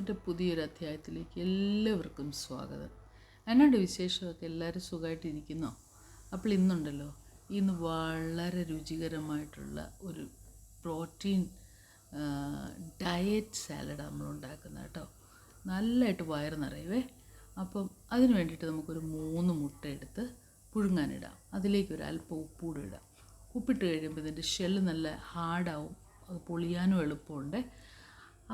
പുതിയൊരു അധ്യായത്തിലേക്ക് എല്ലാവർക്കും സ്വാഗതം. എന്നാണ്ട് വിശേഷമൊക്കെ എല്ലാവരും സുഖമായിട്ടിരിക്കുന്നോ അപ്പോൾ ഇന്നുണ്ടല്ലോ ഇന്ന് വളരെ രുചികരമായിട്ടുള്ള ഒരു പ്രോട്ടീൻ ഡയറ്റ് സാലഡ് നമ്മൾ ഉണ്ടാക്കുന്നത് കേട്ടോ. നല്ലതായിട്ട് വയറ് നിറയുവേ. അപ്പം അതിന് വേണ്ടിയിട്ട് നമുക്കൊരു മൂന്ന് മുട്ട എടുത്ത് പുഴുങ്ങാനിടാം. അതിലേക്ക് ഒരു അല്പം ഉപ്പൂടെ ഇടാം. ഉപ്പിട്ട് കഴിയുമ്പോൾ ഇതിന്റെ ഷെല്ല് നല്ല ഹാർഡാവും അത് പൊളിയാനും എളുപ്പമുണ്ട്.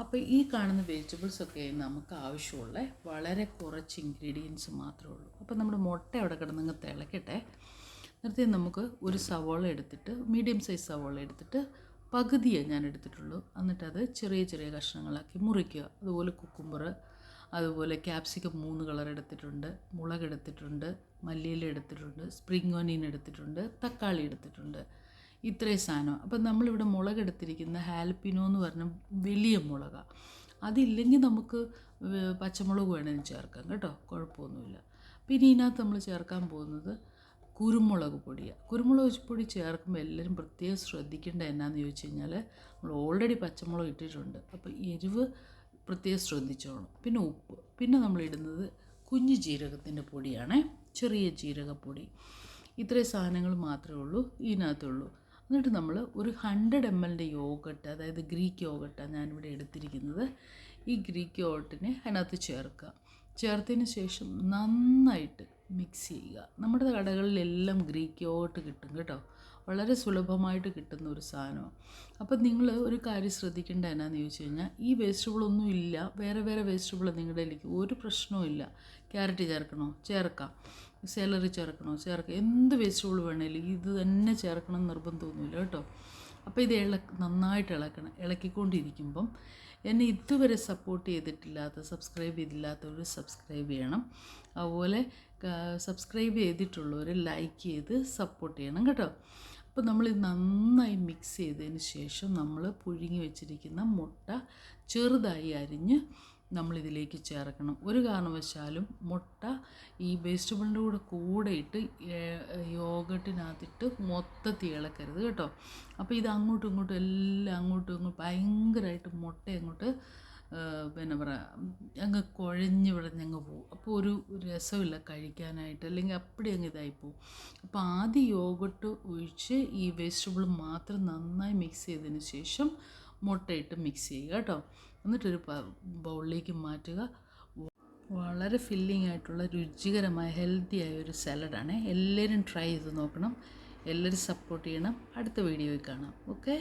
അപ്പോൾ ഈ കാണുന്ന വെജിറ്റബിൾസ് ഒക്കെ നമുക്ക് ആവശ്യമുള്ള വളരെ കുറച്ച് ഇൻഗ്രീഡിയൻസ് മാത്രമേ ഉള്ളൂ. അപ്പോൾ നമ്മുടെ മുട്ട അവിടെ കിടന്നങ്ങ് തിളക്കട്ടെ. നേരത്തെ നമുക്ക് ഒരു സവോള എടുത്തിട്ട് മീഡിയം സൈസ് സവോള എടുത്തിട്ട് പകുതിയേ ഞാൻ എടുത്തിട്ടുള്ളൂ. എന്നിട്ടത് ചെറിയ ചെറിയ കഷ്ണങ്ങളാക്കി മുറിക്കുക. അതുപോലെ കുക്കുംബർ അതുപോലെ ക്യാപ്സിക്കം മൂന്ന് കളർ എടുത്തിട്ടുണ്ട്. മുളക് എടുത്തിട്ടുണ്ട്. മല്ലിയില എടുത്തിട്ടുണ്ട്. സ്പ്രിംഗ് ഓനിയൻ എടുത്തിട്ടുണ്ട്. തക്കാളി എടുത്തിട്ടുണ്ട്. ഇത്രയും സാധനം. അപ്പം നമ്മളിവിടെ മുളകെടുത്തിരിക്കുന്ന ഹാൽപ്പിനോ എന്ന് പറഞ്ഞ വലിയ മുളക. അതില്ലെങ്കിൽ നമുക്ക് പച്ചമുളക് വേണമെങ്കിൽ ചേർക്കാം കേട്ടോ. കുഴപ്പമൊന്നുമില്ല. പിന്നെ ഇതിനകത്ത് നമ്മൾ ചേർക്കാൻ പോകുന്നത് കുരുമുളക് പൊടിയാണ് കുരുമുളക് പൊടി ചേർക്കുമ്പോൾ എല്ലാവരും പ്രത്യേകം ശ്രദ്ധിക്കേണ്ട എന്നാന്ന് ചോദിച്ചു കഴിഞ്ഞാൽ നമ്മൾ ഓൾറെഡി പച്ചമുളക് ഇട്ടിട്ടുണ്ട്. അപ്പോൾ എരിവ് പ്രത്യേകം ശ്രദ്ധിച്ചോണം. പിന്നെ ഉപ്പ്. പിന്നെ നമ്മൾ ഇടുന്നത് കുഞ്ഞു ജീരകത്തിന്റെ പൊടിയാണേ. ചെറിയ ജീരകപ്പൊടി. ഇത്രയും സാധനങ്ങൾ മാത്രമേ ഉള്ളൂ. ഇതിനകത്തുള്ളൂ എന്നിട്ട് നമ്മൾ ഒരു ഹൺഡ്രഡ് എം എല്ലിന്റെ യോഗട്ട് അതായത് ഗ്രീക്ക് യോഗട്ടാണ് ഞാനിവിടെ എടുത്തിരിക്കുന്നത്. ഈ ഗ്രീക്ക് യോഗട്ടിനെ അതിനകത്ത് ചേർക്കുക. ചേർത്തതിന് ശേഷം നന്നായിട്ട് മിക്സ് ചെയ്യുക. നമ്മുടെ കടകളിലെല്ലാം ഗ്രീക്ക് യോഗട്ട് കിട്ടും കേട്ടോ. വളരെ സുലഭമായിട്ട് കിട്ടുന്ന ഒരു സാധനമാണ്. അപ്പം നിങ്ങൾ ഒരു കാര്യം ശ്രദ്ധിക്കേണ്ട എന്നാന്ന് ചോദിച്ചു കഴിഞ്ഞാൽ ഈ വേസ്റ്റബിളൊന്നും ഇല്ല. വേറെ വേറെ വേസ്റ്റബിൾ നിങ്ങളുടെ കയ്യിലേക്ക് ഒരു പ്രശ്നവും ഇല്ല. ക്യാരറ്റ് ചേർക്കണോ? ചേർക്കാം. സെലറി ചേർക്കണോ? ചേർക്കാം. എന്ത് വേസ്റ്റബിൾ വേണേലും ഇത് തന്നെ ചേർക്കണം നിർബന്ധമൊന്നുമില്ല കേട്ടോ. അപ്പോൾ ഇത് ഇള നന്നായിട്ട് ഇളക്കണം. ഇളക്കിക്കൊണ്ടിരിക്കുമ്പം എന്നെ ഇതുവരെ സപ്പോർട്ട് ചെയ്തിട്ടില്ലാത്ത സബ്സ്ക്രൈബ് ചെയ്തില്ലാത്തവർ സബ്സ്ക്രൈബ് ചെയ്യണം. അതുപോലെ സബ്സ്ക്രൈബ് ചെയ്തിട്ടുള്ളവർ ലൈക്ക് ചെയ്ത് സപ്പോർട്ട് ചെയ്യണം കേട്ടോ. അപ്പോൾ നമ്മൾ ഇത് നന്നായി മിക്സ് ചെയ്തതിന് ശേഷം നമ്മൾ പുഴുങ്ങി വെച്ചിരിക്കുന്ന മുട്ട ചെറുതായി അരിഞ്ഞ് നമ്മളിതിലേക്ക് ചേർക്കണം. ഒരു കാരണവശാലും മുട്ട ഈ വെജിറ്റബിളിന്റെ കൂടെ കൂടെ ഇട്ട് യോഗട്ടിനകത്തിട്ട് മൊത്തത്തിൽ ഇളക്കരുത് കേട്ടോ. അപ്പോൾ ഇത് അങ്ങോട്ടും ഇങ്ങോട്ടും എല്ലാം അങ്ങോട്ടും ഇങ്ങോട്ടും ഭയങ്കരമായിട്ട് മുട്ട അങ്ങോട്ട് പിന്നെ പറയുക അങ്ങ് കുഴഞ്ഞ് വിളഞ്ഞങ്ങ് പോകും അപ്പോൾ ഒരു രസമില്ല കഴിക്കാനായിട്ട് അല്ലെങ്കിൽ അപ്പടി അങ്ങ് ഇതായി പോകും അപ്പോൾ ആദ്യം യോഗട്ട് ഒഴിച്ച് ഈ വെജിറ്റബിൾ മാത്രം നന്നായി മിക്സ് ചെയ്തതിന് ശേഷം മുട്ടയിട്ട് മിക്സ് ചെയ്യുക കേട്ടോ. എന്നിട്ടൊരു ബൗളിലേക്ക് മാറ്റുക. വളരെ ഫില്ലിംഗ് ആയിട്ടുള്ള രുചികരമായ ഹെൽത്തി ആയ ഒരു സാലഡാണ് എല്ലാവരും ട്രൈ ചെയ്ത് നോക്കണം. എല്ലാവരും സപ്പോർട്ട് ചെയ്യണം. അടുത്ത വീഡിയോയിൽ കാണാം. ഓക്കെ